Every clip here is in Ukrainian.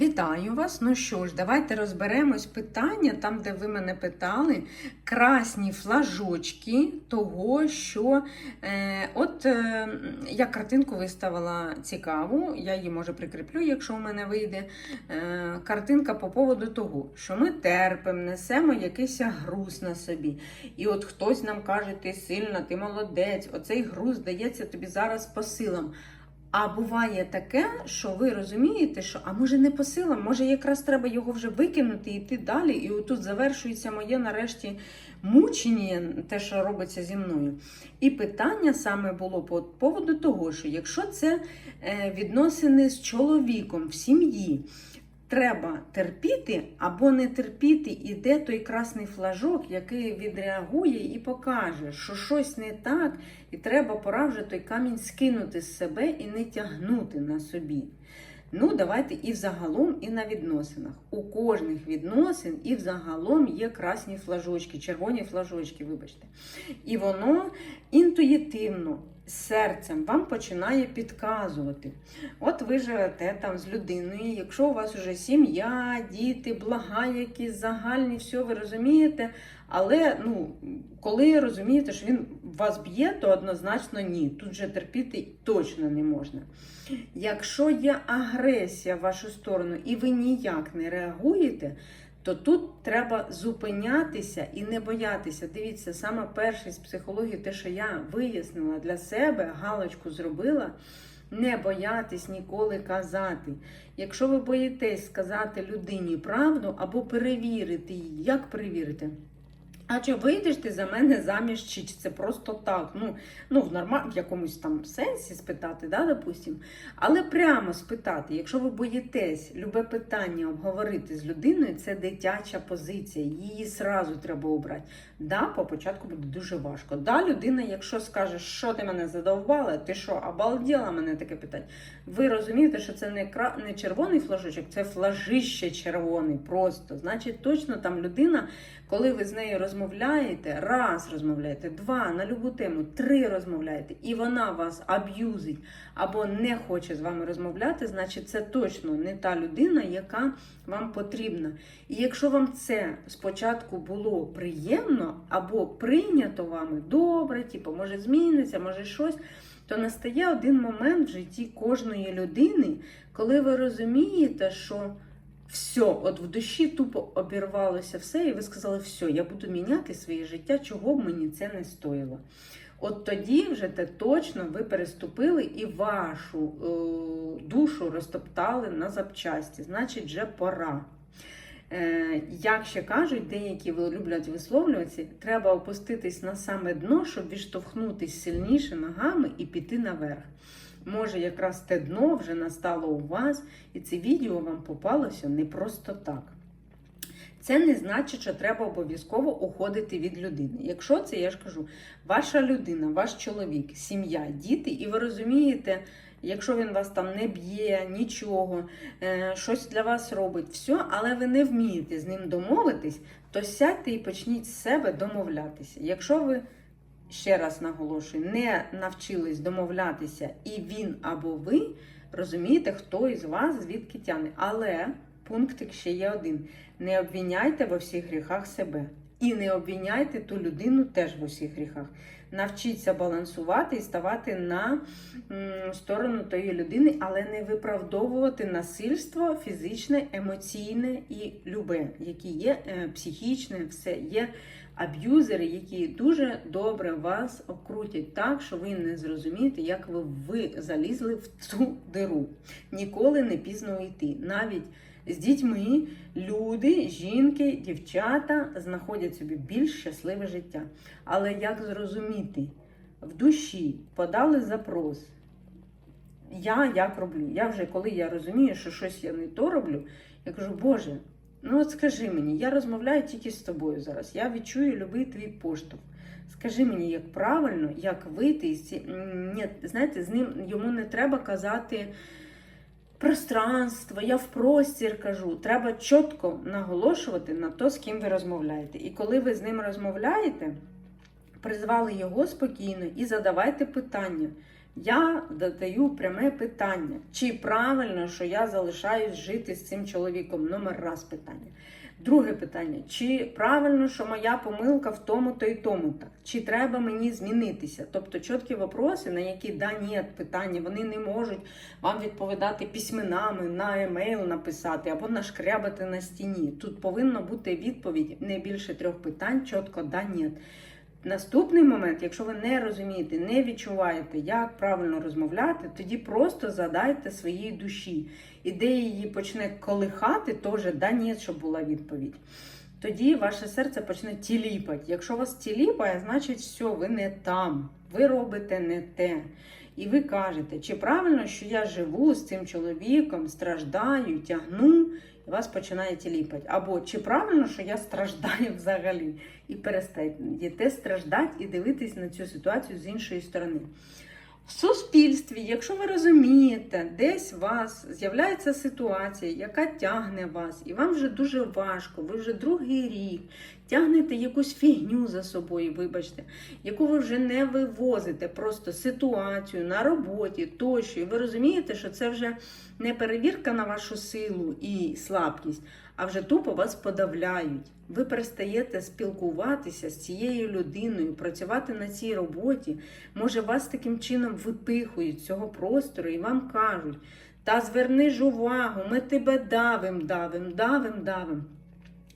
Вітаю вас! Ну що ж, давайте розберемось питання, там, де ви мене питали, красні флажочки того, що е, от е, я картинку виставила цікаву, я її може прикріплю, якщо у мене вийде. Е, картинка по поводу того, що ми терпимо, несемо якийсь груз на собі. І от хтось нам каже, ти сильна, ти молодець, оцей груз дається тобі зараз по силам. А буває таке, що ви розумієте, що а може не по силам, може якраз треба його вже викинути і йти далі. І отут завершується моє нарешті мучення, те, що робиться зі мною. І питання саме було по поводу того, що якщо це е, відносини з чоловіком в сім'ї, треба терпіти або не терпіти, іде той красний флажок, який відреагує і покаже, що щось не так, і треба пора вже той камінь скинути з себе і не тягнути на собі. Ну, давайте і взагалом, і на відносинах. У кожних відносин і взагалом є красні флажочки, червоні флажочки, вибачте. І воно інтуїтивно, серцем вам починає підказувати. От ви живете там з людиною, якщо у вас вже сім'я, діти, блага, якісь загальні, все ви розумієте. Але ну, коли розумієте, що він вас б'є, то однозначно ні. Тут же терпіти точно не можна. Якщо є агресія в вашу сторону і ви ніяк не реагуєте, то тут треба зупинятися і не боятися. Дивіться, саме перше з психології, те, що я вияснила для себе, галочку зробила. Не боятись ніколи казати. Якщо ви боїтесь сказати людині правду або перевірити її, як перевірити? А чи вийдеш ти за мене заміж, чи це просто так? Ну, ну в норма... в якомусь там сенсі спитати, да, допустим. Але прямо спитати, якщо ви боїтесь любе питання обговорити з людиною, це дитяча позиція, її сразу треба обрати. Да, по початку буде дуже важко. Да, людина, якщо скаже, що ти мене задовбала, ти що, обалділа мене таке питання. Ви розумієте, що це не кра... не червоний флажочок, це флажище червоний просто. Значить, точно там людина, коли ви з нею розмовляєте, раз розмовляєте, два на любу тему, три розмовляєте, і вона вас аб'юзить або не хоче з вами розмовляти, значить це точно не та людина, яка вам потрібна. І якщо вам це спочатку було приємно або прийнято вами добре, типу, може зміниться, може щось. То настає один момент в житті кожної людини, коли ви розумієте, що все, от в душі тупо обірвалося все, і ви сказали, все, я буду міняти своє життя, чого б мені це не стоїло. От тоді вже те точно ви переступили і вашу е, душу розтоптали на запчасті. Значить, вже пора. Е, як ще кажуть, деякі люблять висловлюватися, треба опуститись на саме дно, щоб відштовхнутися сильніше ногами і піти наверх. Може, якраз те дно вже настало у вас, і це відео вам попалося не просто так. Це не значить, що треба обов'язково уходити від людини. Якщо це, я ж кажу, ваша людина, ваш чоловік, сім'я, діти, і ви розумієте, якщо він вас там не б'є, нічого, е, щось для вас робить, все, але ви не вмієте з ним домовитись, то сядьте і почніть з себе домовлятися. Якщо ви, ще раз наголошую, не навчились домовлятися, і він або ви розумієте, хто із вас звідки тягне. Але пунктик ще є один: не обвиняйте во всіх гріхах себе. І не обвиняйте ту людину теж в усіх гріхах. Навчіться балансувати і ставати на сторону тої людини, але не виправдовувати насильство фізичне, емоційне і любе, яке є е, психічне, все є аб'юзери, які дуже добре вас окрутять так, що ви не зрозумієте, як ви, ви залізли в цю диру. Ніколи не пізно йти. Навіть з дітьми люди, жінки, дівчата знаходять собі більш щасливе життя. Але як зрозуміти, в душі подали запрос. Я як роблю? Я вже коли я розумію, що щось я не то роблю, я кажу, Боже, ну от скажи мені, я розмовляю тільки з тобою зараз. Я відчую любий твій поштовх. Скажи мені, як правильно, як вийти із ці... Ні, знаєте, з ним йому не треба казати пространство, я в простір кажу. Треба чітко наголошувати на то, з ким ви розмовляєте. І коли ви з ним розмовляєте, призвали його спокійно і задавайте питання. Я додаю пряме питання: чи правильно, що я залишаюсь жити з цим чоловіком? Номер раз питання. Друге питання: чи правильно, що моя помилка в тому, то і тому так? Чи треба мені змінитися? Тобто чіткі вопроси, на які да, ні, питання, вони не можуть вам відповідати письменами, на емейл написати або нашкрябати на стіні. Тут повинна бути відповідь не більше трьох питань, чітко да, ні. Наступний момент, якщо ви не розумієте, не відчуваєте, як правильно розмовляти, тоді просто задайте своїй душі. І де її почне колихати, теж да ні, щоб була відповідь. Тоді ваше серце почне тіліпати. Якщо вас тіліпає, значить все, ви не там, ви робите не те. І ви кажете, чи правильно, що я живу з цим чоловіком, страждаю, тягну, і вас починає тіліпати. Або чи правильно, що я страждаю взагалі, і перестаєте страждати і дивитись на цю ситуацію з іншої сторони. В суспільстві, якщо ви розумієте, десь у вас з'являється ситуація, яка тягне вас, і вам вже дуже важко, ви вже другий рік тягнете якусь фігню за собою, вибачте, яку ви вже не вивозите, просто ситуацію на роботі тощо. І ви розумієте, що це вже не перевірка на вашу силу і слабкість, а вже тупо вас подавляють. Ви перестаєте спілкуватися з цією людиною, працювати на цій роботі. Може, вас таким чином випихують з цього простору і вам кажуть: та зверни ж увагу, ми тебе давим, давим, давим, давим.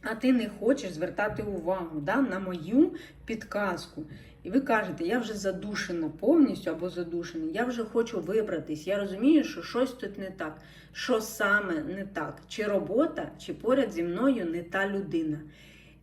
А ти не хочеш звертати увагу да, на мою підказку. І ви кажете, я вже задушена повністю або задушений, я вже хочу вибратись. Я розумію, що щось тут не так. Що саме не так? Чи робота, чи поряд зі мною не та людина.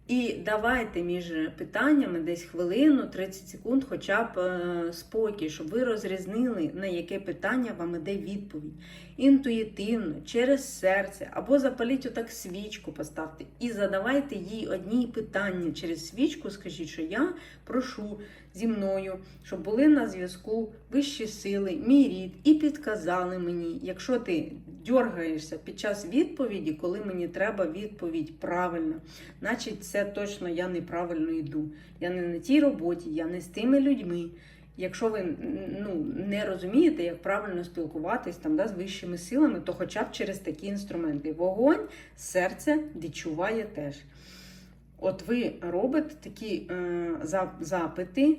І давайте між питаннями десь хвилину, 30 секунд, хоча б е, спокій, щоб ви розрізнили, на яке питання вам іде відповідь. Інтуїтивно, через серце, або запаліть отак свічку, поставте і задавайте їй одні питання через свічку. Скажіть, що я прошу зі мною, щоб були на зв'язку вищі сили, мій рід, і підказали мені, якщо ти дергаєшся під час відповіді, коли мені треба відповідь правильна, значить це точно я неправильно йду. Я не на тій роботі, я не з тими людьми. Якщо ви ну, не розумієте, як правильно спілкуватись там, да, з вищими силами, то хоча б через такі інструменти. Вогонь, серце відчуває теж. От ви робите такі е, запити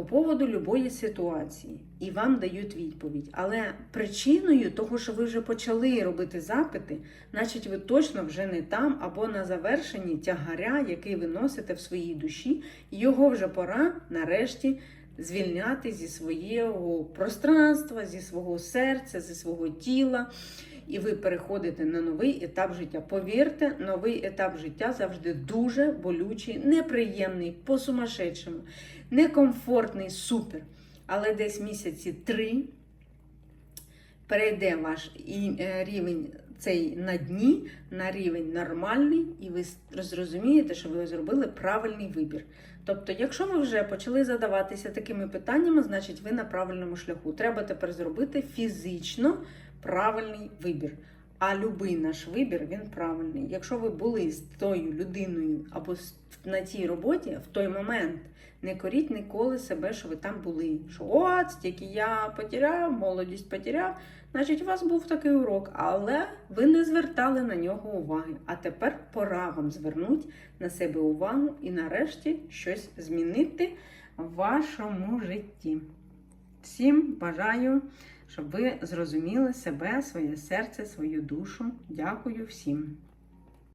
по поводу любої ситуації, і вам дають відповідь. Але причиною того, що ви вже почали робити запити, значить, ви точно вже не там або на завершенні тягаря, який ви носите в своїй душі, його вже пора нарешті звільняти зі свого пространства, зі свого серця, зі свого тіла. І ви переходите на новий етап життя. Повірте, новий етап життя завжди дуже болючий, неприємний, по-сумасшедшому, некомфортний, супер. Але десь місяці три перейде ваш рівень цей на дні, на рівень нормальний, і ви зрозумієте, що ви зробили правильний вибір. Тобто, якщо ви вже почали задаватися такими питаннями, значить ви на правильному шляху. Треба тепер зробити фізично правильний вибір. А любий наш вибір він правильний. Якщо ви були з тою людиною або на тій роботі в той момент, не коріть ніколи себе, що ви там були. Що от, стільки я потеряв, молодість потеряв, значить, у вас був такий урок, але ви не звертали на нього уваги. А тепер пора вам звернути на себе увагу і нарешті щось змінити в вашому житті. Всім бажаю, щоб ви зрозуміли себе, своє серце, свою душу. Дякую всім.